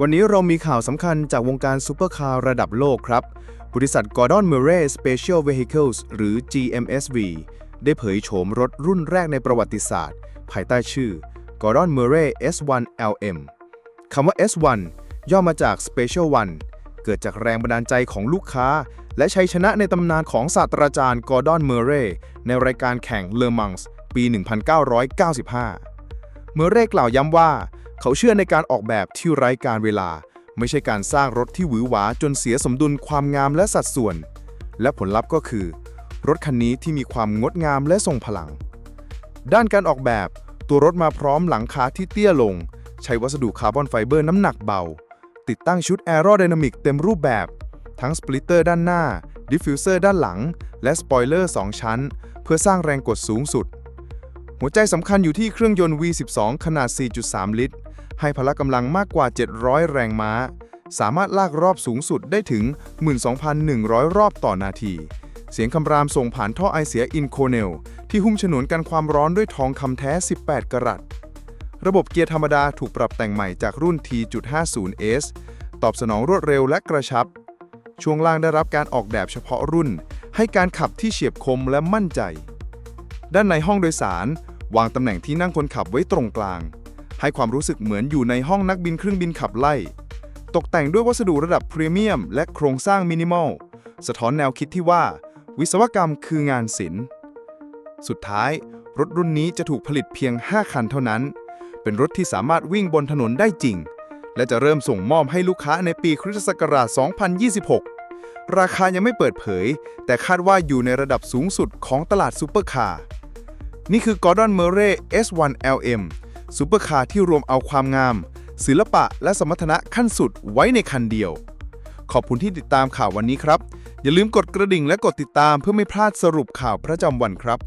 วันนี้เรามีข่าวสำคัญจากวงการซูเปอร์คาร์ระดับโลกครับ บริษัท Gordon Murray Special Vehicles หรือ GMSV ได้เผยโฉมรถรุ่นแรกในประวัติศาสตร์ ภายใต้ชื่อ Gordon Murray S1 LM คำว่า S1 ย่อมาจาก Special One เกิดจากแรงบันดาลใจของลูกค้า และชัยชนะในตำนานของศาสตราจารย์ Gordon Murray ในรายการแข่งเลอมังส์ปี 1995 เมื่อเร่กล่าวย้ำว่า เขาเชื่อในการออกแบบที่ไร้การเวลา ไม่ใช่การสร้างรถที่หวือหวาจนเสียสมดุลความงามและสัดส่วน และผลลัพธ์ก็คือ รถคันนี้ที่มีความงดงามและทรงพลัง ด้านการออกแบบ ตัวรถมาพร้อมหลังคาที่เตี้ยลง ใช้วัสดุคาร์บอนไฟเบอร์น้ำหนักเบา ติดตั้งชุดแอโร d y นามิกเต็มรูปแบบ ทั้งสปลิตเตอร์ด้านหน้าดิฟฟิวเซอร์ด้านหลัง และสปอยเลอร์ 2 ชั้น เพื่อสร้างแรงกดสูงสุด หัวใจสำคัญอยู่ที่เครื่องยนต์ V12 ขนาด 4.3 ลิตร ให้พละกำลังมากกว่า 700 แรงม้า สามารถลากรอบสูงสุดได้ถึง 12,100 รอบต่อนาที เสียงคำรามส่งผ่านท่อไอเสียอินโคเนล ที่หุ้มฉนวนกันความร้อนด้วยทองคำแท้ 18 กรัต ระบบเกียร์ธรรมดาถูกปรับแต่งใหม่จากรุ่น T.50S ตอบสนองรวดเร็วและกระชับ ช่วงล่างได้รับการออกแบบเฉพาะรุ่น ให้การขับที่เฉียบคมและมั่นใจ ด้านในห้องโดยสาร วางตำแหน่งที่นั่งคนขับไว้ตรงกลาง ให้ความรู้สึกเหมือนอยู่ในห้องนักบินเครื่องบินขับไล่ ตกแต่งด้วยวัสดุระดับพรีเมียม และโครงสร้างมินิมอล สะท้อนแนวคิดที่ว่า วิศวกรรมคืองานศิลป์สุดท้าย รถรุ่นนี้จะถูกผลิตเพียง 5 คันเท่านั้น เป็นรถที่สามารถวิ่งบนถนนได้จริง และจะเริ่มส่งมอบให้ลูกค้าในปีคริสตศักราช 2026 ราคายังไม่เปิดเผย แต่คาดว่าอยู่ในระดับสูงสุดของตลาดซูเปอร์คาร์ นี่คือ Gordon Murray S1 LM ซูเปอร์คาร์ที่รวมเอาความงาม ศิลปะและสมรรถนะขั้นสุดไว้ในคันเดียว ขอบคุณที่ติดตามข่าววันนี้ครับ อย่าลืมกดกระดิ่งและกดติดตามเพื่อไม่พลาดสรุปข่าวประจำวันครับ